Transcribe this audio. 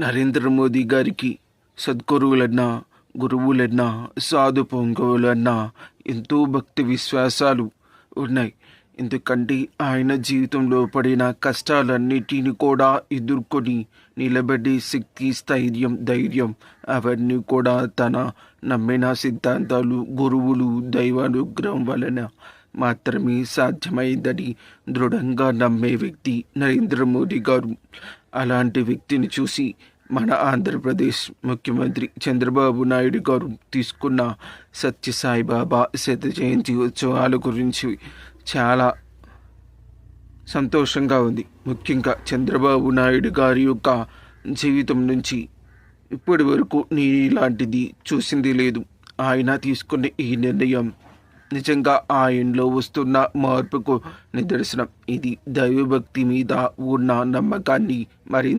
నరేంద్ర మోదీ గారికి సద్గురువులన్నా గురువులన్నా సాధు పొంగవులన్నా ఎంతో భక్తి విశ్వాసాలు ఉన్నాయి. ఎందుకంటే ఆయన జీవితంలో పడిన కష్టాలన్నిటిని కూడా ఎదుర్కొని నిలబడే శక్తి స్థైర్యం ధైర్యం అవన్నీ కూడా తన నమ్మిన సిద్ధాంతాలు గురువులు దైవానుగ్రహం వలన మాత్రమే సాధ్యమైందని దృఢంగా నమ్మే వ్యక్తి నరేంద్ర మోడీ గారు. అలాంటి వ్యక్తిని చూసి మన ఆంధ్రప్రదేశ్ ముఖ్యమంత్రి చంద్రబాబు నాయుడు గారు తీసుకున్న సత్యసాయిబాబా శత జయంతి ఉత్సవాల గురించి చాలా సంతోషంగా ఉంది. ముఖ్యంగా చంద్రబాబు నాయుడు గారి యొక్క జీవితం నుంచి ఇప్పటి వరకు నేను ఇలాంటిది చూసింది లేదు. ఆయన తీసుకున్న ఈ నిర్ణయం నిజంగా ఆ ఇంట్లో వస్తున్న మార్పుకు నిదర్శనం. ఇది దైవభక్తి మీద ఉన్న నమ్మకాన్ని మరి